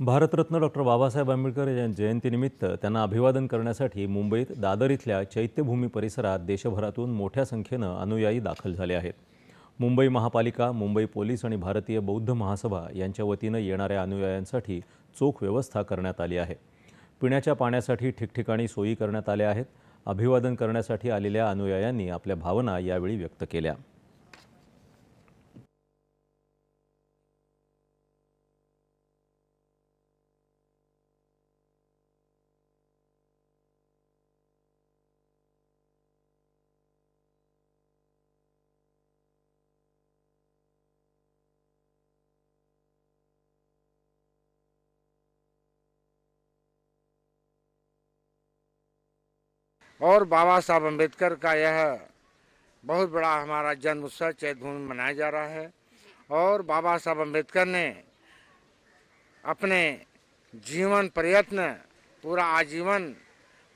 Bharat Ratna doctor Babasaheb Ambedkar यांच्या जयंतीनिमित्त त्यांना अभिवादन करण्यासाठी मुंबईत दादर इथल्या चैत्यभूमी परिसरात देशभरातून मोठ्या संख्येनं अनुयायी दाखल झाले आहेत. मुंबई महापालिका मुंबई पोलीस आणि भारतीय बौद्ध महासभा यांच्या वतीनं येणाऱ्या अनुयायांसाठी चोख व्यवस्था करण्यात आली आहे. पिण्याच्या पाण्यासाठी ठिकठिकाणी सोयी करण्यात आल्या आहेत. अभिवादन करण्यासाठी आलेल्या अनुयायांनी आपल्या भावना यावेळी व्यक्त केल्या. और बाबा साहब अंबेडकर का यह बहुत बड़ा हमारा जन्म उत्सव चैतभूमि मनाया जा रहा है। और बाबा साहब अंबेडकर ने अपने जीवन प्रयत्न, पूरा आजीवन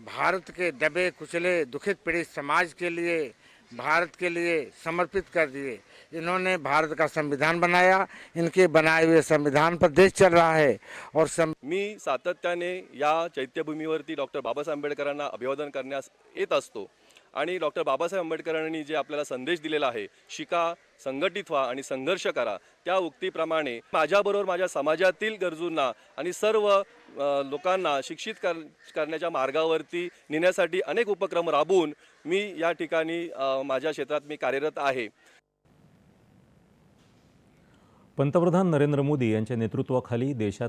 भारत के दबे, कुचले, दुखित पीड़ित समाज के लिए भारत के लिए समर्पित कर दिए। इन्होंने भारत का संविधान बनाया इनके बनाए हुए संविधान पर देश चल रहा है और सं मी सातत्याने या चैत्यभूमीवरती डॉक्टर बाबासाहेब आंबेडकरांना अभिवादन करण्यास येत असतो. आणि डॉक्टर बाबासाहेब आंबेडकरांनी जे आपल्याला संदेश दिलेला आहे शिका संघटित व्हा आणि संघर्ष करा त्या उक्तीप्रमाणे माझ्याबरोबर माझ्या समाजातील गरजूंना आणि सर्व लोकांना शिक्षित कर करण्याच्या मार्गावरती नेण्यासाठी अनेक उपक्रम राबवून मी या ठिकाणी माझ्या क्षेत्रात मी कार्यरत आहे. पंतप्रधान नरेंद्र मोदी यांच्या नेतृत्वाखाली देशातल्या